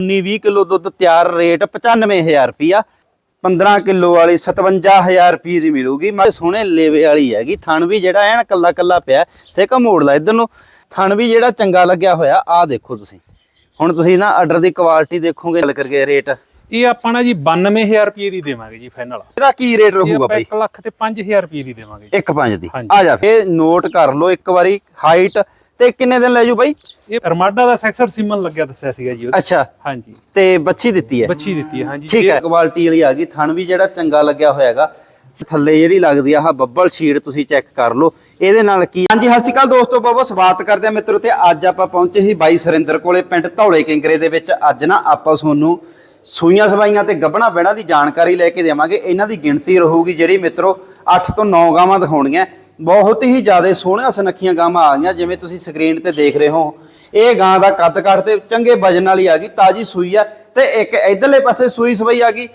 19-20 kilo ਦੁੱਧ ਤਿਆਰ rate 95000 ਰੁਪਿਆ 15 ਕਿਲੋ ਵਾਲੀ 57000 ਰੁਪਏ ਦੀ ਮਿਲੂਗੀ। ਮੈਂ ਸੋਹਣੇ ਲੇਵੇ ਵਾਲੀ ਹੈਗੀ। ਥਣ ਵੀ ਜਿਹੜਾ ਐਨ ਕੱਲਾ ਕੱਲਾ ਪਿਆ ਸੇਕਾ ਮੋੜ ਲਾ ਇਧਰ ਨੂੰ। ਥਣ ਵੀ ਜਿਹੜਾ ਚੰਗਾ ਲੱਗਿਆ ਹੋਇਆ ਆ ਦੇਖੋ ਤੁਸੀਂ। ਹੁਣ ਤੁਸੀਂ ਨਾ ਆਰਡਰ ਦੀ ਕੁਆਲਿਟੀ ਦੇਖੋਗੇ ਗੱਲ ਕਰਕੇ ਰੇਟ। ਇਹ ਆਪਾਂ ਨਾ ਜੀ 92000 ਰੁਪਏ ਦੀ ਦੇਵਾਂਗੇ ਜੀ ਫਾਈਨਲ ਇਹਦਾ ਕੀ ਰੇਟ ਇਹ ਰਹੂਗਾ ਬਾਈ? 1 ਲੱਖ ਤੇ 5000 ਰੁਪਏ ਦੀ ਦੇਵਾਂਗੇ ਜੀ। 1.5 ਦੀ। ਆ ਜਾ ਫੇ ਨੋਟ ਕਰ ਲਓ ਇੱਕ ਵਾਰੀ ਹਾਈਟ ਤੇ ਕਿੰਨੇ ਦਿਨ ਲੈ ਜੂ ਬਾਈ? ਇਹ ਰਮਾਡਾ ਦਾ ਸੈਕਸਰ ਸੀਮਨ ਲੱਗਿਆ ਦੱਸਿਆ ਸੀਗਾ ਜੀ। ਅੱਛਾ। ਹਾਂਜੀ। ਤੇ ਬੱਚੀ ਦਿੱਤੀ ਹੈ? ਬੱਚੀ ਦਿੱਤੀ ਹੈ ਹਾਂਜੀ। ਠੀਕ ਹੈ। ਕੁਆਲਿਟੀ ਵਾਲੀ ਆ ਗਈ। ਥਣ ਵੀ ਜਿਹੜਾ ਚੰਗਾ ਲੱਗਿਆ ਹੋਇਆਗਾ। ਥੱਲੇ ਜਿਹੜੀ ਲੱਗਦੀ ਆ ਆਹ ਬੱਬਲ ਸ਼ੀਟ ਤੁਸੀਂ ਚੈੱਕ ਕਰ ਲਓ। ਇਹਦੇ ਨਾਲ ਕੀ ਹਾਂਜੀ ਸਤਿ ਸ਼੍ਰੀ ਅਕਾਲ ਦੋਸਤੋ ਬਹੁਤ ਸਵਾਗਤ ਕਰਦੇ ਆ ਮਿੱਤਰੋ ਤੇ ਅੱਜ ਆਪਾਂ ਪਹੁੰਚੇ ਸੀ ਬਾਈ ਸਰਿੰਦਰ ਕੋਲੇ ਪਿੰਡ ਧੌਲੇ ਕਿੰਗਰੇ ਦੇ ਵਿੱਚ। ਅੱਜ ਨਾ ਆਪਾਂ ਤੁਹਾਨੂੰ ਸੂਈਆਂ ਸਵਾਈਆਂ ਤੇ ਗੱਬਣਾ ਬੈਣਾ ਦੀ ਜਾਣਕਾਰੀ ਲੈ ਕੇ ਦੇਵਾਂਗੇ। ਇਹਨਾਂ ਦੀ ਗਿਣਤੀ ਰਹੂਗੀ ਜਿਹੜੀ ਮਿੱਤਰੋ 8 ਤੋਂ 9 ਗਾਵਾਂ ਦਿਖਾਉਣੀਆਂ। ਬਹੁਤ ਹੀ ਜ਼ਿਆਦਾ ਸੋਹਣੀਆਂ ਸੁਨੱਖੀਆਂ ਗਾਵਾਂ ਆ ਗਈਆਂ, ਜਿਵੇਂ ਤੁਸੀਂ ਸਕਰੀਨ ਤੇ ਦੇਖ ਰਹੇ ਹੋ। ਇਹ ਗਾਂ ਦਾ ਕੱਦ ਕੱਟ ਤੇ ਚੰਗੇ ਵਜਨ ਵਾਲੀ ਆ ਗਈ, ਤਾਜੀ ਸੂਈ ਆ ਤੇ ਇੱਕ ਇਧਰਲੇ ਪਾਸੇ ਸੂਈ ਸਵਾਈ ਆ ਗਈ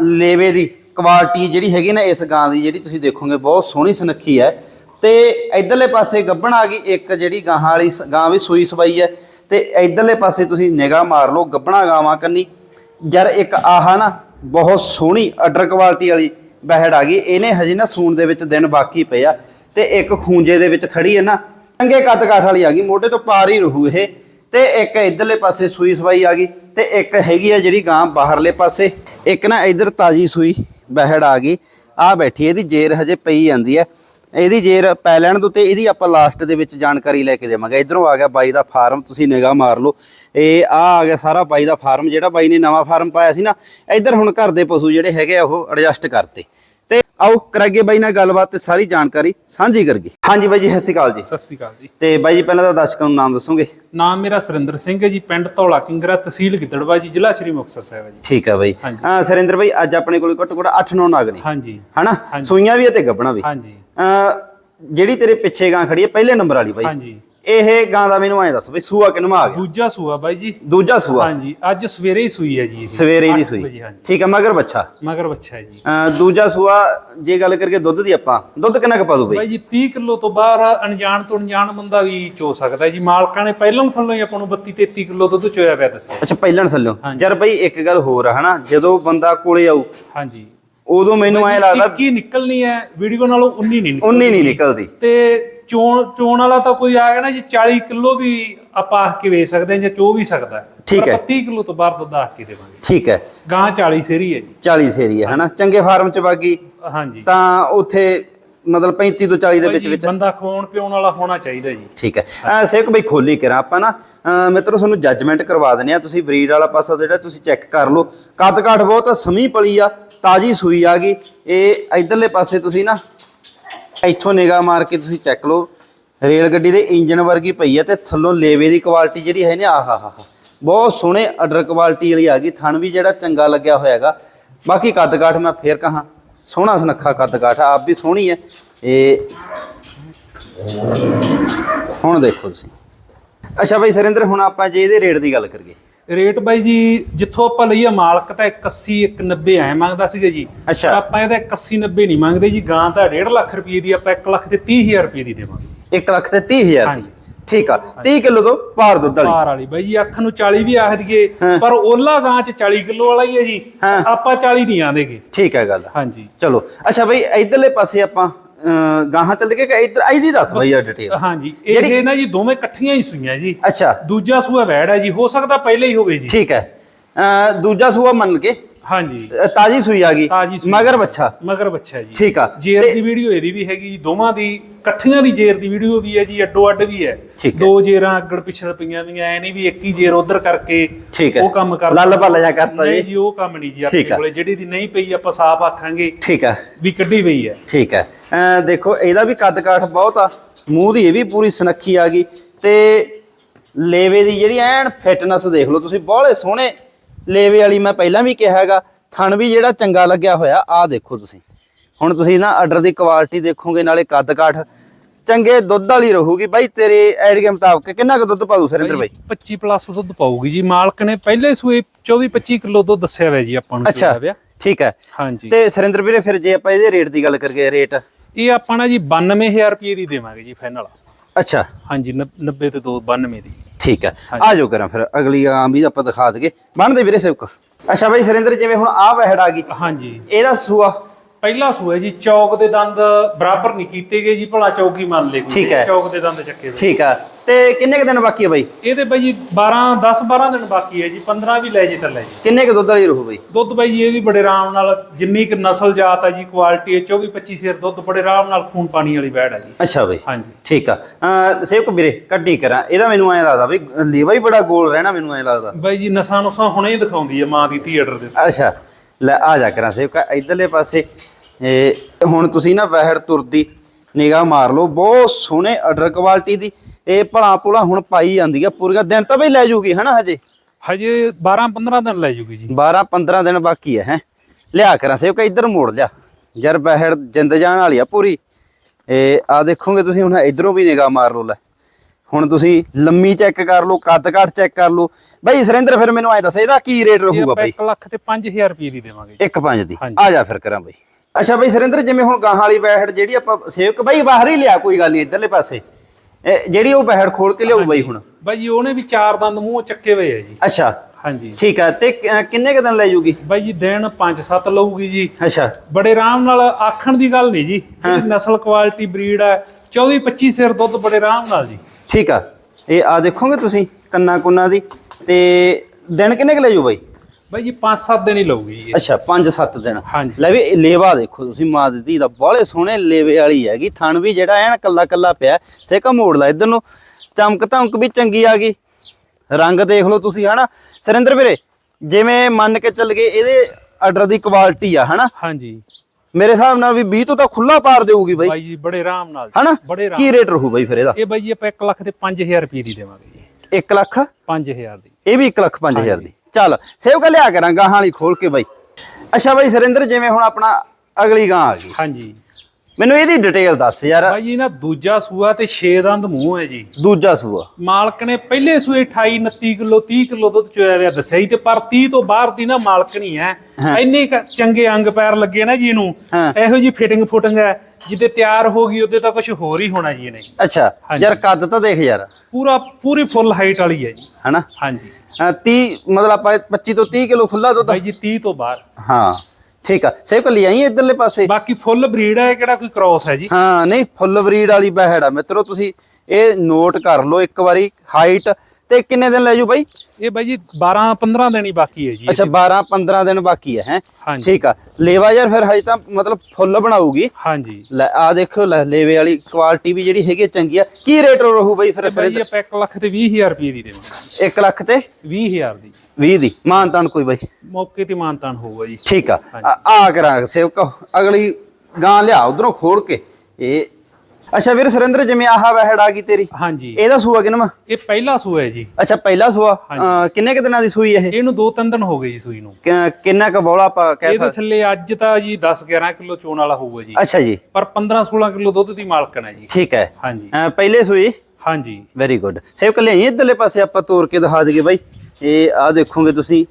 ਲੇਵੇ ਦੀ ਕੁਆਲਿਟੀ ਜਿਹੜੀ ਹੈਗੀ ਨਾ ਇਸ ਗਾਂ ਦੀ, ਜਿਹੜੀ ਤੁਸੀਂ ਦੇਖੋਗੇ, ਬਹੁਤ ਸੋਹਣੀ ਸੁਨੱਖੀ ਹੈ। ਤੇ ਇਧਰਲੇ ਪਾਸੇ ਗੱਬਣ ਆ ਗਈ, ਇੱਕ ਜਿਹੜੀ ਗਾਂ ਵਾਲੀ ਸ- ਗਾਂ ਵੀ ਸੂਈ ਸਵਾਈ ਹੈ। ਤੇ ਇਧਰਲੇ ਪਾਸੇ ਤੁਸੀਂ ਨਿਗਾਹ ਮਾਰ ਲਓ ਗੱਬਣਾ ਗਾਵਾਂ ਕੰਨੀ। ਯਾਰ ਇੱਕ ਆਹਾ ਨਾ, ਬਹੁਤ ਸੋਹਣੀ ਅਡਰ ਕੁਆਲਿਟੀ ਵਾਲੀ ਬਹਿੜ ਆ ਗਈ। ਇਹਨੇ ਹਜੇ ਨਾ ਸੂਣ ਦੇ ਵਿੱਚ ਦਿਨ ਬਾਕੀ ਪਏ ਆ ਤੇ ਇੱਕ ਖੂੰਜੇ ਦੇ ਵਿੱਚ ਖੜੀ ਹੈ ਨਾ, ਚੰਗੇ ਕੱਦ ਕਾਠ ਵਾਲੀ ਆ ਗਈ। ਮੋਢੇ ਤੋਂ ਪਾਰ ਹੀ ਰਹੂ ਇਹ। ਤੇ ਇੱਕ ਇਧਰਲੇ ਪਾਸੇ ਸੂਈ ਸਵਾਈ ਆ ਗਈ ਤੇ ਇੱਕ ਹੈਗੀ ਆ ਜਿਹੜੀ ਗਾਂ ਬਾਹਰਲੇ ਪਾਸੇ। ਇੱਕ ਨਾ ਇਧਰ ਤਾਜੀ ਸੂਈ ਬਹਿੜ ਆ ਗਈ। ਆ ਬੈਠੀ, ਇਹਦੀ ਜੇਰ ਹਜੇ ਪਈ ਜਾਂਦੀ ਹੈ। ਇਹਦੀ ਜੇਰ ਪੈ ਲੈਣ ਦੇ ਉੱਤੇ ਇਹਦੀ ਆਪਾਂ ਲਾਸਟ ਦੇ ਵਿੱਚ ਜਾਣਕਾਰੀ ਲੈ ਕੇ ਦੇਵਾਂਗੇ। ਇਧਰੋਂ ਆ ਗਿਆ ਬਾਈ ਦਾ ਫਾਰਮ ਤੁਸੀਂ ਨਿਗਾਹ ਮਾਰ ਲਓ। ਇਹ ਆ ਆ ਗਿਆ ਸਾਰਾ ਬਾਈ ਦਾ ਫਾਰਮ ਜਿਹੜਾ ਬਾਈ ਨੇ ਨਵਾਂ ਫਾਰਮ ਪਾਇਆ ਸੀ ਨਾ ਇਧਰ ਹੁਣ ਘਰ ਦੇ ਪਸ਼ੂ ਜਿਹੜੇ ਹੈਗੇ ਆ ਉਹ ਐਡਜਸਟ ਕਰਤੇ। ਤੇ ਆਓ ਕਰਾਈਏ ਬਾਈ ਨਾਲ ਗੱਲਬਾਤ ਤੇ ਸਾਰੀ ਜਾਣਕਾਰੀ ਸਾਂਝੀ ਕਰੀਏ। ਹਾਂਜੀ ਬਾਈ ਜੀ ਸਤਿ ਸ਼੍ਰੀ ਅਕਾਲ ਜੀ। ਸਤਿ ਸ੍ਰੀ ਅਕਾਲ ਜੀ। ਤੇ ਬਾਈ ਜੀ ਪਹਿਲਾਂ ਤਾਂ ਦਰਸ਼ਕਾਂ ਨੂੰ ਨਾਮ ਦੱਸੋਗੇ? ਨਾਮ ਮੇਰਾ ਸੁਰਿੰਦਰ ਸਿੰਘ ਹੈ ਜੀ ਪਿੰਡ ਧੌਲਾ ਕਿੰਗਰਾ ਤਹਿਸੀਲ ਗਿੱਦੜਵਾ ਜੀ ਜ਼ਿਲ੍ਹਾ ਸ਼੍ਰੀ ਮੁਕਤਸਰ ਸਾਹਿਬ ਹੈ ਜੀ। ਠੀਕ ਆ ਬਾਈ। ਹਾਂ ਸਰਿੰਦਰ ਬਾਈ ਅੱਜ ਆਪਣੇ ਕੋਲ ਘੱਟੋ ਘੱਟ 8-9 ਨਾਗ ਨੇ। ਹਾਂਜੀ। ਹਨਾ। ਸੂਈਆਂ ਵੀ ਤੇ ਗੱਬਣਾ ਵੀ। ਹਾਂਜੀ। ਜਿਹੜੀ ਤੇਰੇ ਪਿੱਛੇ ਗਾਂ ਖੜੀ ਹੈ ਪਹਿਲੇ ਨੰਬਰ ਵਾਲੀ ਬਾਈ। ਹਾਂਜੀ। ਇਹ ਗਾਂ ਦਾ ਮੈਨੂੰ ਐਂ ਦੱਸ ਬਈ ਸੂਆ ਕਿਨਮਾ ਆ ਗਿਆ? ਦੂਜਾ ਸੂਆ ਬਾਈ ਜੀ। ਦੂਜਾ ਸੂਆ? ਹਾਂਜੀ ਅੱਜ ਸਵੇਰੇ ਹੀ ਸੂਈ ਹੈ ਜੀ ਇਹਦੀ। ਸਵੇਰੇ ਦੀ ਅੱਠ ਸੂਈ। ਵਜੇ, ਹਾਂਜੀ। ਠੀਕ ਹੈ ਮਗਰ ਬੱਚਾ ਮਗਰ ਬੱਚਾ ਹੈ ਜੀ। ਅਹ ਦੂਜਾ ਸੂਆ ਜੇ ਗੱਲ ਕਰਕੇ ਦੁੱਧ ਦੀ ਆਪਾਂ ਦੁੱਧ ਕਿੰਨਾ ਕੁ ਪਾ ਦੂ ਬਈ? ਬਾਈ ਜੀ 30 ਕਿਲੋ ਤੋਂ ਬਾਹਰ ਅਣਜਾਣ ਤੋਂ ਅਣਜਾਣ ਬੰਦਾ ਵੀ ਚੋ ਸਕਦਾ ਜੀ। ਮਾਲਕਾਂ ਨੇ ਪਹਿਲਾਂ ਹੀ ਥੱਲੋਂ ਹੀ ਆਪਾਂ ਨੂੰ 32 33 ਕਿਲੋ ਦੁੱਧ ਚੋਇਆ ਪਿਆ ਦੱਸਿਆ। ਅੱਛਾ ਪਹਿਲਾਂ ਹਾਂਜੀ। ਯਾਰ ਬਈ ਇੱਕ ਗੱਲ ਹੋਰ ਆ ਹਨਾ? ਜਦੋਂ ਬੰਦਾ ਕੋਲੇ ਆਊ ਹਾਂਜੀ। ਉਦੋਂ ਮੈਨੂੰ ਐਂ ਲੱਗਦਾ 21 ਨਿਕਲਣੀ ਹੈ ਵੀਡੀਓ ਨਾਲੋਂ 19 ਨਹੀਂ ਨਿਕਲਣੀ 19 ਨਹੀਂ ਨਿਕਲਦੀ। ਤੇ ਚੋਣ ਚੋਣ ਵਾਲਾ ਤਾਂ ਕੋਈ ਆ ਗਿਆ ਨਾ ਜੀ 40 ਕਿਲੋ ਵੀ ਆਪਾਂ ਆਖ ਕੇ ਵੇਚ ਸਕਦੇ ਹਾਂ ਜਾਂ ਚੋ ਵੀ ਸਕਦਾ। ਠੀਕ ਹੈ। ਆਪਾਂ 30 ਕਿਲੋ ਤੋਂ ਬਾਹਰ ਦੁੱਧ ਆਖ ਕੇ ਦੇਵਾਂਗੇ। ਠੀਕ ਹੈ। ਗਾਂ 40 ਸੇਰੀ ਹੈ ਜੀ। 40 ਸੇਰੀ ਹੈ ਹਨਾ ਚੰਗੇ ਫਾਰਮ ਚ ਬਾਗੀ ਹਾਂਜੀ। ਤਾਂ ਉੱਥੇ ਮਤਲਬ 35 ਤੋਂ 40 ਦੇ ਵਿੱਚ ਵਿੱਚ। ਬੰਦਾ ਖਵਾਉਣ ਪਿਉਣ ਵਾਲਾ ਹੋਣਾ ਚਾਹੀਦਾ ਜੀ। ਠੀਕ ਹੈ। ਸੇਕ ਬਈ ਖੋਲੀ ਕਰਾਂ ਆਪਾਂ ਨਾ। ਮਿੱਤਰੋ ਤੁਹਾਨੂੰ ਜੱਜਮੈਂਟ ਕਰਵਾ ਦਿੰਦੇ ਆ ਤੁਸੀਂ ਬਰੀਡ ਵਾਲਾ ਪਾਸਾ ਜਿਹੜਾ ਤੁਸੀਂ ਚੈੱਕ ਕਰ ਲਓ। ਕੱਦ ਕਾਠ ਬਹੁਤ ਸਮੀ ਪਲੀ ਆ ਤਾਜੀ ਸੂਈ ਆ ਗਈ। ਇਹ ਇਧਰਲੇ ਪਾਸੇ ਤੁਸੀਂ ਨਾ ਇੱਥੋਂ ਨਿਗਾਹ ਮਾਰ ਕੇ ਤੁਸੀਂ ਚੈੱਕ ਲਓ। ਰੇਲ ਗੱਡੀ ਦੇ ਇੰਜਨ ਵਰਗੀ ਪਈ ਆ ਤੇ ਥੱਲੋਂ ਲੇਵੇ ਦੀ ਕੁਆਲਿਟੀ ਜਿਹੜੀ ਹੈ ਨੇ ਆਹਾ ਹਾ ਬਹੁਤ ਸੋਹਣੇ ਅਡਰ ਕੁਆਲਿਟੀ ਵਾਲੀ ਆ ਗਈ। ਥਣ ਵੀ ਜਿਹੜਾ ਚੰਗਾ ਲੱਗਿਆ ਹੋਇਆਗਾ। ਬਾਕੀ ਕੱਦ ਕਾਠ ਮੈਂ ਫੇਰ ਕਹਾ। ਸੋਹਣਾ ਸੁਨੱਖਾ ਕੱਦ ਕਾਠ ਆਪ ਵੀ ਸੋਹਣੀ ਹੈ। ਇਹ ਹੁਣ ਦੇਖੋ ਤੁਸੀਂ। ਅੱਛਾ ਭਾਈ ਸਰਿੰਦਰ ਹੁਣ ਆਪਾਂ ਜੇ ਇਹਦੇ ਰੇਟ ਦੀ ਗੱਲ ਕਰੀਏ। ਰੇਟ ਬਾਈ ਜੀ ਜਿੱਥੋਂ ਆਪਾਂ ਲਈਏ ਮਾਲਕ ਤਾਂ 81 190 ਐ ਮੰਗਦਾ ਸੀਗਾ ਜੀ। ਅੱਛਾ। ਆਪਾਂ ਇਹਦਾ 81 90 ਨਹੀਂ ਮੰਗਦੇ ਜੀ। ਗਾਂ ਤਾਂ 1.5 ਲੱਖ ਰੁਪਏ ਦੀ ਆਪਾਂ 1 ਲੱਖ ਤੇ 30000 ਰੁਪਏ ਦੀ ਦੇਵਾਂਗੇ। 1 ਲੱਖ ਤੇ 30000 ਦੀ। ਠੀਕ ਆ 30 ਕਿਲੋ ਤੋਂ ਪਾਰ ਦੁੱਧ ਵਾਲੀ। ਪਾਰ ਵਾਲੀ। ਬਾਈ ਜੀ ਅੱਖ ਨੂੰ 40 ਵੀ ਆਖ ਦਈਏ। ਪਰ ਓਲਾ ਗਾਂ ਚ 40 ਕਿਲੋ ਵਾਲਾ ਹੀ ਹੈ ਜੀ। ਆਪਾਂ 40 ਨਹੀਂ ਆਂਦੇਗੇ। ਠੀਕ ਹੈ ਗੱਲ। ਹਾਂਜੀ। ਚਲੋ ਅੱਛਾ ਭਾਈ ਇਧਰਲੇ ਪਾਸੇ ਆਪਾਂ ਗਾਹਾਂ ਚੱਲ ਕੇ ਕਿ ਇਧਰ ਇਹਦੀ ਦੱਸ ਭਾਈ ਆ ਡਿਟੇਲ ਹਾਂਜੀ। ਇਹ ਨਾ ਜੀ ਦੋਵੇਂ ਇਕੱਠੀਆਂ ਹੀ ਸੂਈਆਂ ਜੀ। ਅੱਛਾ। ਦੂਜਾ ਸੂਆ ਵੈੜ ਹੈ ਜੀ ਹੋ ਸਕਦਾ ਪਹਿਲੇ ਹੀ ਹੋਵੇ ਜੀ। ਠੀਕ ਹੈ। ਦੂਜਾ ਸੂਆ ਮੰਨ ਕੇ ਹਾਂਜੀ। ਤਾਜੀ ਸੂਈ ਆ ਗਈ। ਤਾਜ਼ੀ ਸੂਈ। ਮਗਰ ਬੱਚਾ ਮਗਰ ਬੱਚਾ ਜੀ। ਠੀਕ ਆ। ਜੇਰ ਤੇ- ਦੀ ਵੀਡੀਓ ਇਹਦੀ ਵੀ ਹੈਗੀ ਜੀ। ਦੋਵਾਂ ਦੀ ਇਕੱਠੀਆਂ ਦੀ ਜੇਰ ਦੀ ਵੀਡੀਓ ਵੀ ਹੈ ਜੀ ਅੱਡੋ ਅੱਡ ਵੀ ਹੈ। ਠੀਕ ਹੈ। ਦੋ ਜੇਰਾਂ ਅੱਗੜ ਪਿਛੜ ਪਈਆਂ ਵੀਆਂ ਐ ਨਹੀਂ ਵੀ ਇੱਕ ਹੀ ਜੇਰ ਉਧਰ ਕਰਕੇ ਠੀਕ ਹੈ। ਉਹ ਕੰਮ ਕਰ ਲੱਲ ਪੱਲ ਜਾ ਕਰਤਾ ਨਹੀਂ ਜੀ। ਜੀ ਉਹ ਕੰਮ ਨਹੀਂ ਜੀ ਠੀਕ ਆਪਣੇ ਆ। ਕੋਲੇ। ਜਿਹੜੀ ਦੀ ਨਹੀਂ ਪਈ ਆਪਾਂ ਸਾਫ਼ ਆਖਾਂਗੇ ਠੀਕ ਹੈ ਵੀ ਕੱਢੀ ਪਈ ਹੈ। ਠੀਕ ਹੈ। ਅਹ ਦੇਖੋ ਇਹਦਾ ਵੀ ਕੱਦ ਕਾਠ ਬਹੁਤ ਆ। ਮੂੰਹ ਦੀ ਇਹ ਵੀ ਪੂਰੀ ਸੁਨੱਖੀ ਆ ਗਈ। ਤੇ ਲੇਵੇ ਦੀ ਜਿਹੜੀ ਐਨ ਫਿਟਨੈਸ ਦੇਖ ਲਓ ਤੁਸੀਂ ਬਹੁਤ ਸੋਹਣੇ ਲੇਵੇ ਵਾਲੀ ਮੈਂ ਪਹਿਲਾਂ ਵੀ ਕਿਹਾ ਹੈਗਾ ਥਣ ਵੀ ਜਿਹੜਾ ਚੰਗਾ ਲੱਗਿਆ ਹੋਇਆ ਆ ਦੇਖੋ ਤੁਸੀਂ। ਹੁਣ ਤੁਸੀਂ ਨਾ ਆਰਡਰ ਦੀ ਕੁਆਲਿਟੀ ਦੇਖੋਗੇ ਨਾਲੇ ਕੱਦ ਕਾਠ ਚੰਗੇ ਦੁੱਧ ਵਾਲੀ ਰਹੂਗੀ। ਬਾਈ ਤੇਰੇ ਆਈਡੀਆ ਮੁਤਾਬਕ ਕਿੰਨਾ ਕੁ ਦੁੱਧ ਪਾਉ ਸਰਿੰਦਰ ਬਾਈ 25 ਪਲੱਸ ਦੁੱਧ ਪਾਊਗੀ ਜੀ। ਮਾਲਕ ਨੇ ਪਹਿਲੇ ਸੂਏ 24 25 ਕਿਲੋ ਦੁੱਧ ਦੱਸਿਆ ਹੋਇਆ ਜੀ ਆਪਾਂ ਨੂੰ ਅੱਛਾ। ਠੀਕ ਹੈ। ਹਾਂਜੀ। ਤੇ ਸਰਿੰਦਰ ਵੀਰੇ ਫਿਰ ਜੇ ਆਪਾਂ ਇਹਦੇ ਰੇਟ ਦੀ ਗੱਲ ਕਰੀਏ ਰੇਟ ਇਹ ਆਪਾਂ ਨਾ ਜੀ 92000 ਰੁਪਏ ਦੀ ਦੇਵਾਂਗੇ ਜੀ ਫਾਈਨਲ ਅੱਛਾ। ਹਾਂਜੀ 90 ਤੇ 2 92 ਦੀ। ਠੀਕ ਹੈ। ਆ ਜਾਓ ਕਰਾਂ ਫਿਰ ਅਗਲੀ ਆਮ ਵੀ ਆਪਾਂ ਦਿਖਾ ਦਈਏ। ਬਣਦੇ ਵੀਰੇ ਸੇਵਕ। ਅੱਛਾ ਬਾਈ ਸੁਰਿੰਦਰ ਜਿਵੇਂ ਹੁਣ ਆ ਵਹਿੜ ਆ ਗਈ। ਹਾਂਜੀ। ਇਹਦਾ ਸੂਆ। ਪਹਿਲਾ ਸੂਆ ਜੀ ਚੌਕ ਦੇ ਦੰਦ ਬਰਾਬਰ ਨਹੀਂ ਕੀਤੇ ਗਏ ਜੀ ਭਲਾ ਚੌਕੀ ਮੰਨ ਲੇ ਕੋਈ। ਠੀਕ ਹੈ। ਚੌਕ ਦੇ ਦੰਦ ਚੱਕੇ ਹੋਏ। ਠੀਕ ਆ। ਤੇ ਕਿੰਨੇ ਕੁ ਦਿਨ ਬਾਕੀ ਹੈ ਬਾਈ? ਇਹਦੇ ਬਾਈ ਜੀ 12 10 12 ਦਿਨ ਬਾਕੀ ਹੈ ਜੀ 15 ਵੀ ਲੈ ਜੇ ਤਾਂ ਲੈ ਜੀ। ਕਿੰਨੇ ਕੁ ਦੁੱਧ ਵਾਲੀ ਰਹੂ ਬਾਈ? ਦੁੱਧ ਬਾਈ ਜੀ ਇਹ ਵੀ ਬੜੇ ਆਰਾਮ ਨਾਲ ਜਿੰਨੀ ਕਿ ਨਸਲ ਜਾਤ ਹੈ ਜੀ ਕੁਆਲਿਟੀ ਹੈ 24 25 ਸਿਰ ਦੁੱਧ ਬੜੇ ਆਰਾਮ ਨਾਲ ਖੂਨ ਪਾਣੀ ਵਾਲੀ ਬੈੜ ਹੈ ਜੀ। ਅੱਛਾ ਬਾਈ। ਹਾਂਜੀ। ਠੀਕ ਆ। ਅਹ ਸੇਵਕ ਵੀਰੇ ਕੱਢੀ ਕਰਾਂ। ਇਹਦਾ ਮੈਨੂੰ ਐਂ ਲੱਗਦਾ ਵੀ ਲੀਵਾ ਹੀ ਬੜਾ ਗੋਲ ਰਹਿਣਾ ਮੈਨੂੰ ਐਂ ਲੱਗਦਾ। ਬਾਈ ਜੀ ਨਸਾਂ ਨੁਸਾਂ ਹੁਣੇ ਹੀ ਦਿਖਾਉਂਦੀ ਹੈ ਮਾਂ ਦੀ ਥੀਏਟਰ ਦੇ ਅੱਛਾ। ਲੈ ਆ ਜਾ ਕਰਾਂ ਸੇਵਕਾ ਇਧਰਲੇ ਪਾਸੇ ਇਹ ਹੁਣ ਤੁਸੀਂ ਨਾ ਵਹਿੜ ਤੁਰਦੀ ਨਿਗਾਹ ਮਾਰ ਲਓ ਬਹੁਤ ਸੋਹਣੇ ਆਰਡਰ ਕੁਆਲਿਟੀ ਦੀ ਇਹ ਭਲਾ ਭੁਲਾ ਹੁਣ ਪਾਈ ਜਾਂਦੀ ਆ ਪੂਰੀਆਂ ਦਿਨ ਤਾਂ ਬਈ ਲੈ ਜੂਗੀ ਹਨਾ ਹਜੇ? ਹਜੇ 12 15 ਦਿਨ ਲੈ ਜੂਗੀ ਜੀ। 12 15 ਦਿਨ ਬਾਕੀ ਹੈ ਹੈ? ਲਿਆ ਕਰਾਂ ਸੇਵਕਾ ਇੱਧਰ ਮੋੜ ਲਿਆ। ਯਾਰ ਵਹਿੜ ਜਿੰਦ ਜਾਣ ਵਾਲੀ ਆ ਪੂਰੀ। ਇਹ ਆ ਦੇਖੋਗੇ ਤੁਸੀਂ ਹੁਣ ਇਧਰੋਂ ਵੀ ਨਿਗਾਹ ਮਾਰ ਲਓ ਲੈ। ਹੁਣ ਤੁਸੀਂ ਲੰਮੀ ਚੈੱਕ ਕਰ ਲਓ ਕੱਦ ਕਾਠ ਚੈੱਕ ਕਰ ਲਓ। ਬਈ ਸੁਰਿੰਦਰ ਫਿਰ ਮੈਨੂੰ ਐ ਦੱਸ ਇਹਦਾ ਕੀ ਰੇਟ ਰਹੂਗਾ ਬਈ? 1 ਲੱਖ ਤੇ 5000 ਰੁਪਏ ਦੀ ਦੇਵਾਂਗੇ ਜੀ। ਇੱਕ ਪੰਜ ਦੀ। ਹਾਂਜੀ। ਆ ਜਾ ਫਿਰ ਕਰਾਂ ਬਈ। ਅੱਛਾ ਬਈ ਸੁਰਿੰਦਰ ਜਿਵੇਂ ਹੁਣ ਗਾਹਾਂ ਵਾਲੀ ਬੈਠ ਜਿਹੜੀ ਆਪਾਂ ਸੇਵਕ ਬਈ ਬਾਹਰ ਹੀ ਲਿਆ ਕੋਈ ਗੱਲ ਨਹੀਂ ਇਧਰਲੇ ਪਾਸੇ। ਜਿਹੜੀ ਉਹ ਬੈਠ ਖੋਲ ਕੇ ਲਿਆਉ ਬਈ ਹੁਣ। ਬਾਈ ਉਹਨੇ ਵੀ ਚਾਰ ਦੰਦ ਮੂੰਹ ਚੱਕੇ ਹੋਏ ਆ ਜੀ। ਅੱਛਾ। ਹਾਂਜੀ। ਠੀਕ ਆ ਤੇ ਕਿੰਨੇ ਕੁ ਦਿਨ ਲੈ ਜੂਗੀ? ਬਾਈ ਜੀ ਦਿਨ 5-7 ਲਊਗੀ ਜੀ। ਅੱਛਾ। ਬੜੇ ਆਰਾਮ ਨਾਲ ਆਖਣ ਦੀ ਗੱਲ ਨਹੀਂ ਜੀ। ਨਸਲ ਕੁਆਲਿਟੀ ਬਰੀਡ ਹੈ 24-25 ਸਿਰ ਦੁੱਧ ਬੜੇ ਆਰਾਮ ਨਾਲ ਜੀ। ਠੀਕ ਆ। ਇਹ ਆ ਦੇਖੋਗੇ ਤੁਸੀਂ ਕੰਨਾ ਕੁੰਨਾ ਦੀ। ਤੇ ਦਿਨ ਕਿੰਨੇ ਕੁ ਲੈ ਜੂ ਬਈ? ਬਾਈ ਜੀ 5-7 ਦਿਨ ਹੀ ਲਊਗੀ ਇਹ। ਅੱਛਾ 5-7 ਦਿਨ। ਹਾਂਜੀ। ਲੈ ਵੀ ਇਹ ਲੇਵਾ ਦੇਖੋ ਤੁਸੀਂ ਮਾਂ ਦੀ ਧੀ ਦਾ। ਬਾਹਲੇ ਸੋਹਣੇ ਲੇਵੇ ਵਾਲੀ ਹੈਗੀ। ਥਣ ਵੀ ਜਿਹੜਾ ਐਨ ਕੱਲਾ ਕੱਲਾ ਪਿਆ। ਸੇਕਾ ਮੋੜ ਲਾ ਇਧਰ ਨੂੰ। ਚਮਕ ਧਮਕ ਵੀ ਚੰਗੀ ਆ ਗਈ। ਰੰਗ ਦੇਖ ਲਓ ਤੁਸੀਂ ਹਨਾ? ਸਰਿੰਦਰ ਵੀਰੇ ਜਿਵੇਂ ਮੰਨ ਕੇ ਚੱਲ ਗਏ ਇਹਦੇ ਆਰਡਰ ਦੀ ਕੁਆਲਿਟੀ ਆ ਹਨਾ? ਹਾਂਜੀ। ਮੇਰੇ ਹਿਸਾਬ ਨਾਲ ਵੀ 20 ਤੋਂ ਤਾਂ ਖੁੱਲਾ ਪਾਰ ਦੇਊਗੀ ਬਾਈ। ਬਾਈ ਜੀ ਬੜੇ ਆਰਾਮ ਨਾਲ। ਹਨਾ? ਬੜੇ ਆਰਾਮ ਕੀ ਰੇਟ ਰਹੂ ਬਾਈ ਫਿਰ ਇਹਦਾ? ਇਹ ਬਾਈ ਜੀ ਆਪਾਂ 1 ਲੱਖ ਤੇ 5000 ਰੁਪਏ ਦੀ ਦੇਵਾਂਗੇ ਜੀ। 1 ਲੱਖ? 5000 ਦੀ। ਇਹ ਵੀ 1 ਲੱਖ 5000 ਦੀ। ਚੱਲ ਸੇਵ ਕਰ ਲਿਆ ਕਰਾਂ ਗਾਹਾਂ ਵਾਲੀ ਖੋਲ ਕੇ ਬਾਈ। ਅੱਛਾ ਬਾਈ ਸਰਿੰਦਰ ਜਿਵੇਂ ਹੁਣ ਆਪਣਾ ਅਗਲੀ ਗਾਂ ਆ ਗਈ। ਹਾਂਜੀ। ਮੈਨੂੰ ਇਹਦੀ ਡਿਟੇਲ ਦੱਸ ਯਾਰ। ਬਾਈ ਜੀ ਨਾ ਦੂਜਾ ਸੂਆ ਤੇ 6 ਦੰਦ ਮੂੰਹ ਹੈ ਜੀ। ਦੂਜਾ ਸੂਆ। ਮਾਲਕ ਨੇ ਪਹਿਲੇ ਸੂਏ 28 29 ਕਿਲੋ 30 ਕਿਲੋ ਦੁੱਧ ਚੋਇਆ ਰਿਹਾ ਦੱਸਿਆ ਹੀ ਤੇ ਪਰ 30 ਤੋਂ ਬਾਹਰ ਦੀ ਨਾ ਮਾਲਕ ਨਹੀਂ ਹੈ। ਇੰਨੇ ਚੰਗੇ ਅੰਗ ਪੈਰ ਲੱਗੇ ਨਾ ਜੀ ਇਹਨੂੰ। ਇਹੋ ਜੀ ਫਿਟਿੰਗ ਫੁਟਿੰਗ ਹੈ ਜਿੱਦੇ ਤਿਆਰ ਹੋ ਗਈ ਉਹਦੇ ਤਾਂ ਕੁਝ ਹੋਰ ਹੀ ਹੋਣਾ ਜੀ ਇਹਨੇ। ਅੱਛਾ। ਯਾਰ ਕੱਦ ਤਾਂ ਦੇਖ ਯਾਰ। ਪੂਰਾ ਪੂਰੀ ਫੁੱਲ ਹਾਈਟ ਵਾਲੀ ਹੈ ਜੀ। ਹਨਾ? ਹਾਂਜੀ। ਅਹ 30 ਮਤਲਬ ਆਪਾਂ 25 ਤੋਂ 30 ਕਿਲੋ ਖੁੱਲਾ ਦੁੱਧ। ਬਾਈ ਜੀ 30 ਤੋਂ ਬਾਹਰ। ਹਾਂ। ਠੀਕ ਆ ਸੇਵ ਕਰ ਲਈ ਇਧਰਲੇ ਪਾਸੇ? ਬਾਕੀ ਫੁੱਲ ਬਰੀਡ ਹੈ ਕਿਹੜਾ ਕੋਈ ਕ੍ਰਾਸ ਹੈ ਜੀ? ਹਾਂ ਨਹੀਂ ਫੁੱਲ ਬਰੀਡ ਵਾਲੀ ਬਹਿੜ ਆ। ਮਿੱਤਰੋ ਤੁਸੀਂ ਇਹ ਨੋਟ ਕਰ ਲਓ ਇੱਕ ਵਾਰੀ ਹਾਈਟ ਤੇ ਕਿੰਨੇ ਦਿਨ ਲੈ ਜੂ ਬਾਈ? ਇਹ ਬਾਈ ਜੀ 12 15 ਦਿਨ ਹੀ ਬਾਕੀ ਹੈ ਜੀ ਅੱਛਾ 12 15 ਦਿਨ ਬਾਕੀ ਹੈ ਹੈ? ਠੀਕ ਆ। ਲੇਵਾ ਯਾਰ ਫਿਰ ਹਜੇ ਤਾਂ ਮਤਲਬ ਫੁੱਲ ਬਣਾਊਗੀ। ਹਾਂਜੀ। ਲੈ ਆ ਦੇਖੋ ਲੈ ਲੇਵੇ ਵਾਲੀ ਕੁਆਲਿਟੀ ਵੀ ਜਿਹੜੀ ਹੈਗੀ ਚੰਗੀ ਆ। ਕੀ ਰੇਟ ਰਹੂ ਬਾਈ ਫਿਰ ਬਾਈ ਜੀ ਆਪਾਂ 1 ਲੱਖ ਤੇ 20000 ਰੁਪਏ ਦੀ ਦੇਵਾਂਗੇ। 1 ਲੱਖ ਤੇ 20000 ਦੀ। 20 ਦੀ। ਮਾਨਤਾਨ ਕੋਈ ਬਾਈ? ਮੌਕੇ ਤੇ ਮਾਨਤਾਨ ਹੋਊਗਾ ਜੀ। ਠੀਕ ਆ। ਆ ਆ ਕਰਾਂ ਸੇਵਕ ਅਗਲੀ ਗਾਂ ਲਿਆ ਉਧਰੋਂ ਖੋਲ ਕੇ। ਇਹ ਅੱਛਾ ਵੀਰ ਸੁਰਿੰਦਰ ਜਿਵੇਂ ਆਹ ਵਹਿੜ ਆ ਗਈ ਤੇਰੀ। ਹਾਂਜੀ। ਇਹਦਾ ਸੂਆ ਕਿਨਮ ਇਹ ਪਹਿਲਾ ਸੂਆ ਹੈ ਜੀ। ਅੱਛਾ ਪਹਿਲਾ ਸੂਆ। ਕਿੰਨੇ ਕੁ ਦਿਨਾਂ ਦੀ ਸੂਈ ਇਹ? ਇਹਨੂੰ ਦੋ ਤਿੰਨ ਦਿਨ ਹੋ ਗਏ ਜੀ ਸੂਈ ਨੂੰ। ਕਿੰਨਾ ਕ ਬੋਲਾ ਆਪਾਂ ਕਹਿ ਇਹਦੇ ਸਕਦੇ? ਥੱਲੇ ਅੱਜ ਤਾਂ ਜੀ 10 11 ਕਿਲੋ ਚੋਣ ਵਾਲਾ ਹੋਊਗਾ ਜੀ। ਅੱਛਾ ਜੀ। ਪਰ 15 16 ਕਿਲੋ ਦੁੱਧ ਦੀ ਮਾਲਕਣ ਹੈ ਜੀ। ਠੀਕ ਹੈ। ਹਾਂਜੀ। ਪਹਿਲੇ ਸੂਈ? ਹਾਂਜੀ। ਵੈਰੀ ਗੁੱਡ ਸੇਵ ਕਰ ਲਈ ਇਧਰਲੇ ਪਾਸੇ ਆਪਾਂ ਤੋੜ ਕੇ ਦਿਖਾ ਦਈਏ ਬਾਈ। ਇਹ ਆ ਦੇਖੋਗੇ ਤੁਸੀਂ।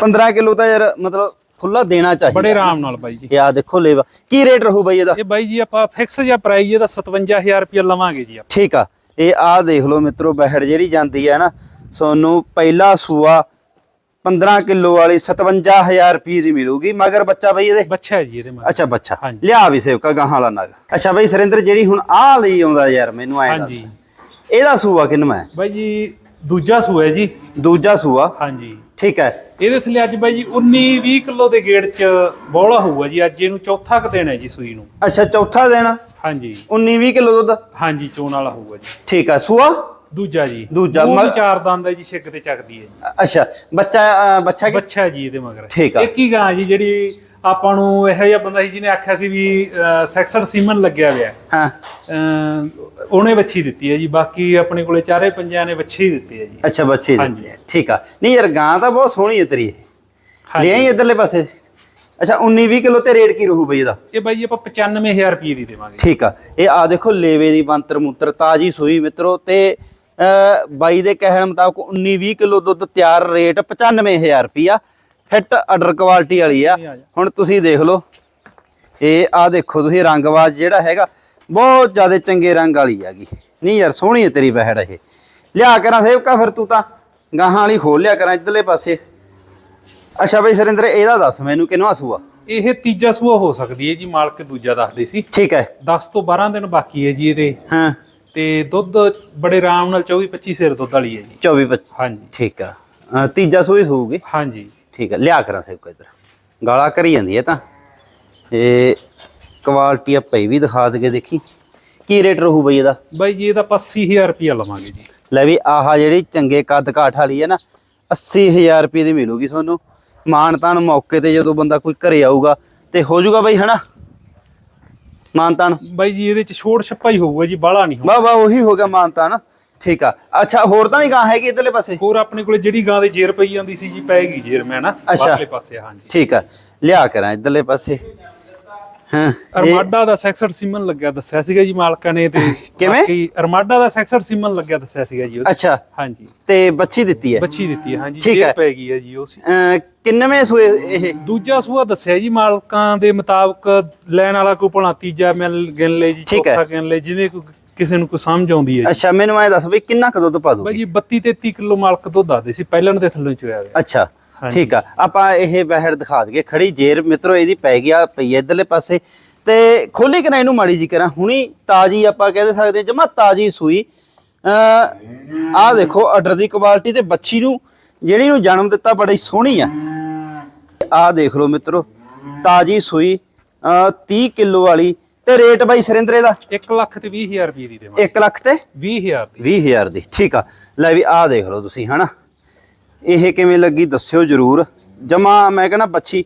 15 ਕਿਲੋ ਤਾਂ ਯਾਰ ਮਤਲਬ ਖੁੱਲਾ ਦੇਣਾ ਚਾਹੀਦਾ। ਬੜੇ ਆਰਾਮ ਨਾਲ ਬਾਈ ਜੀ। ਇਹ ਆ ਦੇਖੋ ਲੇਵਾ। ਕੀ ਰੇਟ ਰਹੂ ਬਾਈ ਇਹਦਾ? ਇਹ ਬਾਈ ਜੀ ਆਪਾਂ ਫਿਕਸ ਜਾਂ ਪ੍ਰਾਈਸ ਇਹਦਾ 57000 ਰੁਪਏ ਲਵਾਂਗੇ ਜੀ ਆਪਾਂ। ਠੀਕ ਆ। ਇਹ ਆ ਦੇਖ ਲਓ ਮਿੱਤਰੋ ਬਹਿੜ ਜਿਹੜੀ ਜਾਂਦੀ ਹੈ ਨਾ ਸੋਨੂੰ ਪਹਿਲਾ ਸੂਆ 15 ਕਿਲੋ ਵਾਲੀ 57000 ਰੁਪਏ ਦੀ ਮਿਲੂਗੀ। ਮਗਰ ਬੱਚਾ ਬਈ ਇਹਦੇ? ਬੱਚਾ ਹੈ ਜੀ ਇਹਦੇ ਮਗਰ। ਅੱਛਾ ਬੱਚਾ। ਲਿਆ ਵੀ ਸੇਵਕਾ ਗਾਹਾਂ ਵਾਲਾ ਨਗ। ਅੱਛਾ ਬਈ ਸਰਿੰਦਰ ਜਿਹੜੀ ਹੁਣ ਆ ਲਈ ਆਉਂਦਾ ਯਾਰ ਮੈਨੂੰ ਐਂ ਦੱਸ। ਇਹਦਾ ਸੂਆ ਕਿੰਨਾ ਹੈ? ਬਾਈ ਜੀ ਦੂਜਾ ਸੂਆ ਹੈ ਜੀ। ਦੂਜਾ ਸੂਆ। ਹਾਂਜੀ। ਠੀਕ ਹੈ। ਇਹਦੇ ਥੱਲੇ ਅੱਜ ਬਾਈ ਜੀ 19 20 ਕਿਲੋ ਦੇ ਗੇੜ ਚ ਬੋਲਾ ਹੋਊਗਾ ਜੀ। ਅੱਜ ਇਹਨੂੰ ਚੌਥਾ ਕ ਦੇਣਾ ਹੈ ਜੀ ਸੂਈ ਨੂੰ। ਅੱਛਾ ਚੌਥਾ ਦਿਨ? ਹਾਂਜੀ। 19 20 ਕਿਲੋ ਦੁੱਧ? ਹਾਂਜੀ ਚੋਣ ਵਾਲਾ ਹੋਊਗਾ ਜੀ। ਠੀਕ ਹੈ ਸੂਆ? ਦੂਜਾ ਜੀ। ਦੂਜਾ, ਮੂੰਹ ਵੀ ਮ- ਚਾਰ ਦੰਦ ਹੈ ਜੀ ਛਿੱਕ ਤੇ ਚੱਕਦੀ ਹੈ ਜੀ। ਅੱਛਾ ਬੱਚਾ ਬੱਚਾ ਕਿ? ਬੱਚਾ ਜੀ ਇਹਦੇ ਮਗਰ। ਠੀਕ ਆ। ਇੱਕ ਹੀ ਗਾਂ ਜੀ ਜਿਹੜੀ ਆਪਾਂ ਨੂੰ ਇਹੋ ਜਿਹਾ ਬੰਦਾ ਸੀ ਜਿਹਨੇ ਆਖਿਆ ਸੀ ਵੀ ਸੈਕਸਡ ਸੀਮਨ ਲੱਗਿਆ ਹੋਇਆ ਹੈ। ਹਾਂ। ਉਹਨੇ ਬੱਚੀ ਦਿੱਤੀ ਹੈ ਜੀ ਬਾਕੀ ਆਪਣੇ ਕੋਲੇ ਚਾਰੇ ਪੰਜਾਂ ਨੇ ਹੀ ਦਿੱਤੇ ਹੈ ਜੀ। ਅੱਛਾ ਬੱਚੇ ਦੀ। ਹਾਂਜੀ। ਠੀਕ ਆ। ਨਹੀਂ ਯਾਰ ਗਾਂ ਤਾਂ ਬਹੁਤ ਸੋਹਣੀ ਹੈ ਤੇਰੀ। ਲੈ ਆਈ ਇਧਰਲੇ ਪਾਸੇ। ਅੱਛਾ 19 20 ਕਿਲੋ ਤੇ ਰੇਟ ਕੀ ਰਹੂ ਬਈ ਇਹਦਾ? ਇਹ ਬਾਈ ਆਪਾਂ 95000 ਰੁਪਏ ਦੀ ਦੇਵਾਂਗੇ। ਠੀਕ ਆ। ਇਹ ਆ ਦੇਖੋ ਲੇਵੇ ਦੀ ਬੰਤਰ ਮੁੰਤਰ ਤਾਜੀ ਸੂਈ ਮਿੱਤਰੋ ਤੇ ਬਾਈ ਦੇ ਕਹਿਣ ਮੁਤਾਬਕ 19 20 ਕਿਲੋ ਦੁੱਧ ਤਿਆਰ ਰੇਟ 95000 ਰੁਪਿਆ ਫਿੱਟ ਆਰਡਰ ਕੁਆਲਿਟੀ ਵਾਲੀ ਆ। ਹੁਣ ਤੁਸੀਂ ਦੇਖ ਲਓ। ਇਹ ਆ ਦੇਖੋ ਤੁਸੀਂ ਰੰਗਵਾਜ ਜਿਹੜਾ ਹੈਗਾ ਬਹੁਤ ਜ਼ਿਆਦਾ ਚੰਗੇ ਰੰਗ ਵਾਲੀ ਹੈਗੀ। ਨਹੀਂ ਯਾਰ ਸੋਹਣੀ ਹੈ ਤੇਰੀ ਬਹਿੜ ਇਹ। ਲਿਆ ਕਰਾਂ ਸੇਵਕਾ ਫਿਰ ਤੂੰ ਤਾਂ। ਗਾਹਾਂ ਵਾਲੀ ਖੋਲ ਲਿਆ ਕਰਾਂ ਇਧਰਲੇ ਪਾਸੇ। ਅੱਛਾ ਬਈ ਸਰਿੰਦਰ ਇਹਦਾ ਦੱਸ ਮੈਨੂੰ ਕਿਨਵਾ ਸੂਆ? ਇਹ ਤੀਜਾ ਸੂਆ ਹੋ ਸਕਦੀ ਹੈ ਜੀ ਮਾਲਕ ਦੂਜਾ ਦੱਸਦੇ ਸੀ। ਠੀਕ ਹੈ। 10 ਤੋਂ 12 ਦਿਨ ਬਾਕੀ ਹੈ ਜੀ ਇਹਦੇ। ਹਾਂ। ਤੇ ਦੁੱਧ ਬੜੇ ਆਰਾਮ ਨਾਲ 24 25 ਸਿਰ ਦੁੱਧ ਵਾਲੀ ਹੈ ਜੀ। 24 25 ਹਾਂਜੀ। ਠੀਕ ਆ। ਤੀਜਾ ਸੂਈ ਹੋਊਗੀ ਹਾਂਜੀ। ਠੀਕ ਆ ਲਿਆ ਕਰਾਂ ਸੇਵਕਾ ਇਧਰ। ਗਾਲਾਂ ਕਰੀ ਜਾਂਦੀ ਹੈ ਤਾਂ। ਇਹ ਕੁਆਲਿਟੀ ਆਪਾਂ ਇਹ ਵੀ ਦਿਖਾ ਦਗੇ ਦੇਖੀ। ਕੀ ਰੇਟ ਰਹੂ ਬਈ ਇਹਦਾ? ਬਾਈ ਜੀ ਇਹਦਾ 85000 ਰੁਪਇਆ ਲਵਾਂਗੇ ਜੀ। ਲੈ ਵੀ ਆਹ ਜਿਹੜੀ ਚੰਗੇ ਕੱਦ ਕਾਠ ਵਾਲੀ ਹੈ ਨਾ 80000 ਰੁਪਏ ਦੀ ਮਿਲੂਗੀ ਤੁਹਾਨੂੰ। ਮਾਨ ਤਾਨ ਮੌਕੇ ਤੇ ਜਦੋਂ ਬੰਦਾ ਕੋਈ ਘਰੇ ਆਊਗਾ ਤੇ ਹੋ ਜਾਊਗਾ ਬਈ ਹਨਾ? ਮਾਨ ਤਾਨ ਬਾਈ ਜੀ ਇਹਦੇ ਚ ਛੋੜ ਛੱਪਾ ਹੀ ਹੋਊਗਾ ਜੀ ਬਾਹਲਾ ਨਹੀਂ ਹੋਊਗਾ। ਵਾਹ ਵਾਹ ਉਹੀ ਹੋ ਗਿਆ ਮਾਨ ਤਾਨ ਠੀਕ ਆ। ਅੱਛਾ ਹੋਰ ਤਾਂ ਨਹੀਂ ਗਾਂ ਹੈਗੀ ਇਧਰਲੇ ਪਾਸੇ? ਹੋਰ ਆਪਣੇ ਕੋਲੇ ਜਿਹੜੀ ਗਾਂ ਦੇ ਜੇਰ ਪਈ ਜਾਂਦੀ ਸੀ ਜੀ ਪੈ ਗਈ ਜੇਰ ਮੈਂ ਨਾ। ਬਾਹਰਲੇ ਪਾਸੇ ਹਾਂਜੀ। ਠੀਕ ਆ। ਲਿਆ ਕਰਾਂ ਇਧਰਲੇ ਪਾਸੇ। ਹਾਂ ਅਰਮਾਡਾ ਦਾ ਸੈਕਸਡ ਸੀਮਨ ਲੱਗਿਆ ਦੱਸਿਆ ਸੀਗਾ ਜੀ ਮਾਲਕਾਂ ਨੇ ਤੇ ਕਿਵੇਂ? ਬਾਕੀ ਅਰਮਾਡਾ ਦਾ ਸੈਕਸਡ ਸੀਮਨ ਲੱਗਿਆ ਦੱਸਿਆ ਸੀਗਾ ਜੀ। ਅੱਛਾ। ਹਾਂਜੀ। ਤੇ ਬੱਚੀ ਦਿੱਤੀ ਹੈ? ਬੱਚੀ ਦਿੱਤੀ ਹੈ ਹਾਂਜੀ। ਜੇਰ। ਪੈ ਗਈ ਹੈ ਜੀ ਉਹ ਕਿੰਨਵੇਂ ਸੂਏ ਇਹ? ਦੂਜਾ ਸੂਆ ਦੱਸਿਆ ਜੀ ਮਾਲਕਾਂ ਦੇ ਮੁਤਾਬਕ ਲੈਣ ਵਾਲਾ ਕੋਈ ਭਲਾ ਤੀਜਾ ਮਿਲ ਗਿਣ ਲੈ ਜੀ। ਚੌਥਾ ਗਿਣ ਲੈ ਜਿਵੇਂ ਕੋਈ ਕਿਸੇ ਨੂੰ ਕੋਈ ਸਮਝ ਆਉਂਦੀ ਹੈ ਜੀ। ਅੱਛਾ ਮੈਨੂੰ ਐ ਦੱਸ ਬਈ ਕਿੰਨਾ ਕਦੋਂ ਤੋਂ ਪਾ ਦੂ ਬਾਈ ਜੀ 32 33 ਕਿਲੋ ਮਾਲਕ ਦੁੱਧ ਦੱਸਦੇ ਸੀ ਪਹਿਲਾਂ ਦੇ ਥੱਲੇ ਚ ਹੋਇਆ। ਅੱਛਾ ਹਾਂਜੀ। ਠੀਕ ਆ। ਆਪਾਂ ਇਹ ਬਹਿੜ ਦਿਖਾ ਦਈਏ ਖੜੀ ਜੇਰ ਮਿੱਤਰੋ ਇਹਦੀ ਪੈ ਗਿਆ ਪਈ ਇਧਰਲੇ ਪਾਸੇ। ਤੇ ਖੋਲੀ ਕਰਾਂ ਇਹਨੂੰ ਮਾੜੀ ਜੀ ਕਰਾਂ? ਹੁਣੀ ਤਾਜੀ ਆਪਾਂ ਕਹਿ ਸਕਦੇ ਜਮਾ ਤਾਜੀ ਸੂਈ। ਅ ਆਹ ਦੇਖੋ ਆਰਡਰ ਦੀ ਕੁਆਲਿਟੀ ਤੇ ਬੱਚੀ ਨੂੰ ਜਿਹੜੀ ਨੂੰ ਜਨਮ ਦਿੱਤਾ ਬੜੀ ਸੋਹਣੀ ਆ। ਆਹ ਦੇਖ ਲਓ ਮਿੱਤਰੋ ਤਾਜੀ ਸੂਈ ਅ 30 ਕਿਲੋ ਵਾਲੀ ਤੇ ਰੇਟ ਬਾਈ ਸਰਿੰਦਰੇ ਦਾ? 1 ਲੱਖ ਤੇ 20000 ਰੁਪਏ ਦੀ ਦੇਵਾਂਗੇ। 1 ਲੱਖ ਤੇ? 20000 ਦੀ। 20000 ਦੀ ਠੀਕ ਆ। ਲੈ ਵੀ ਆਹ ਦੇਖ ਲਓ ਤੁਸੀਂ ਹਨਾ? ਇਹ ਕਿਵੇਂ ਲੱਗੀ ਦੱਸਿਓ ਜਰੂਰ। ਜਮਾ ਮੈਂ ਕਹਿੰਦਾ ਬੱਚੀ।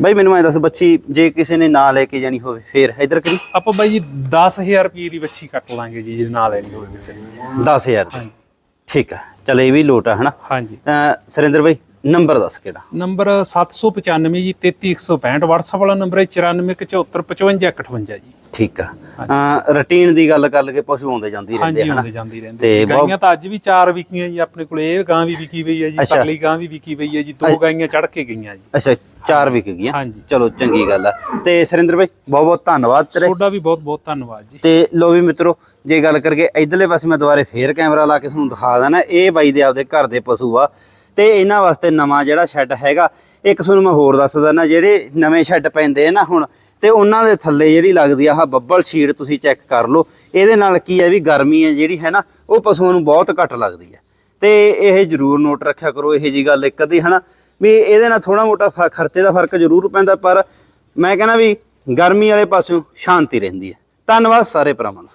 ਬਈ ਮੈਨੂੰ ਐ ਦੱਸ ਬੱਚੀ ਜੇ ਕਿਸੇ ਨੇ ਨਾਂ ਲੈ ਕੇ ਜਾਣੀ ਹੋਵੇ ਫੇਰ ਇੱਧਰ ਕਰੀ। ਆਪਾਂ ਬਾਈ ਜੀ 10000 ਰੁਪਏ ਦੀ ਵੱਛੀ ਕੱਟ ਲਾਂਗੇ ਜੀ ਜੇ ਨਾ ਲੈਣੀ ਹੋਵੇ ਕਿਸੇ ਨੇ। 10000 ਦੀ। ਠੀਕ ਆ। ਚਲ ਇਹ ਵੀ ਲੋਟ ਆ ਹਨਾ? ਹਾਂਜੀ। ਤਾਂ ਸਰਿੰਦਰ ਬਈ ਨੰਬਰ ਦੱਸ ਕਿਹੜਾ? ਨੰਬਰ 795 ਜੀ 33165 WhatsApp ਵਾਲਾ ਨੰਬਰ ਹੈ 9474555158 ਜੀ। ਠੀਕ ਆ। ਰੁਟੀਨ ਦੀ ਗੱਲ ਕਰ ਲਗੇ ਪਸ਼ੂ ਆਉਂਦੇ ਜਾਂਦੀ ਰਹਿੰਦੇ ਹਨਾ? ਆਉਂਦੇ ਜਾਂਦੀ ਰਹਿੰਦੀ ਤੇ ਗਾਈਆਂ ਤਾਂ ਅੱਜ ਵੀ ਚਾਰ ਵਿਕੀਆਂ ਜੀ ਆਪਣੇ ਕੋਲੇ। ਇਹ ਗਾਂ ਵੀ ਵਿਕੀ ਪਈ ਹੈ ਜੀ। ਪਰਲੀ ਗਾਂ ਵੀ ਵਿਕੀ ਪਈ ਹੈ ਜੀ ਦੋ ਗਾਈਆਂ ਚੜ ਕੇ ਗਈਆਂ ਜੀ। ਅੱਛਾ ਚਾਰ ਵਿਕ ਗਈਆਂ। ਚਲੋ ਚੰਗੀ ਗੱਲ ਆ। ਤੇ ਸਰਿੰਦਰ ਬਈ ਬਹੁਤ ਬਹੁਤ ਧੰਨਵਾਦ ਤੇਰੇ। ਤੁਹਾਡਾ ਵੀ ਬਹੁਤ ਬਹੁਤ ਧੰਨਵਾਦ ਜੀ। ਤੇ ਲੋ ਵੀ ਮਿੱਤਰੋ ਜੇ ਗੱਲ ਕਰਕੇ ਇਧਰਲੇ ਪਾਸੇ ਮੈਂ ਦੁਬਾਰੇ ਫੇਰ ਕੈਮਰਾ ਲਾ ਕੇ ਤੁਹਾਨੂੰ ਦਿਖਾ ਦੇਣਾ। ਇਹ ਬਾਈ ਦੇ ਆਪਦੇ ਘਰ ਦੇ ਪਸ਼ੂ ਆ। ਤੇ ਇਹਨਾਂ ਵਾਸਤੇ ਨਵਾਂ ਜਿਹੜਾ ਸ਼ੈੱਡ ਹੈਗਾ, ਇੱਕ ਤੁਹਾਨੂੰ ਮੈਂ ਹੋਰ ਦੱਸ ਦਿੰਦਾ, ਜਿਹੜੇ ਨਵੇਂ ਸ਼ੈੱਡ ਪੈਂਦੇ ਆ ਨਾ ਹੁਣ, ਤੇ ਉਹਨਾਂ ਦੇ ਥੱਲੇ ਜਿਹੜੀ ਲੱਗਦੀ ਆ, ਆਹ ਬੱਬਲ ਸ਼ੀਟ ਤੁਸੀਂ ਚੈੱਕ ਕਰ ਲਓ, ਇਹਦੇ ਨਾਲ ਕੀ ਹੈ ਵੀ ਗਰਮੀ ਹੈ ਜਿਹੜੀ ਹੈ ਨਾ, ਉਹ ਪਸ਼ੂਆਂ ਨੂੰ ਬਹੁਤ ਘੱਟ ਲੱਗਦੀ ਹੈ ਤੇ ਇਹ ਜ਼ਰੂਰ ਨੋਟ ਰੱਖਿਆ ਕਰੋ, ਇਹ ਜੀ ਗੱਲ ਇੱਕ ਅੱਧੀ, ਹਨਾ? ਵੀ ਇਹਦੇ ਨਾਲ ਥੋੜਾ ਮੋਟਾ ਫ- ਖਰਚੇ ਦਾ ਫ਼ਰਕ ਜ਼ਰੂਰ ਪੈਂਦਾ, ਪਰ ਮੈਂ ਕਹਿੰਦਾ ਵੀ ਗਰਮੀ ਵਾਲੇ ਪਾਸਿਓਂ ਸ਼ਾਂਤੀ ਰਹਿੰਦੀ ਹੈ ਧੰਨਵਾਦ ਸਾਰੇ ਭਰਾਵਾਂ ਦਾ।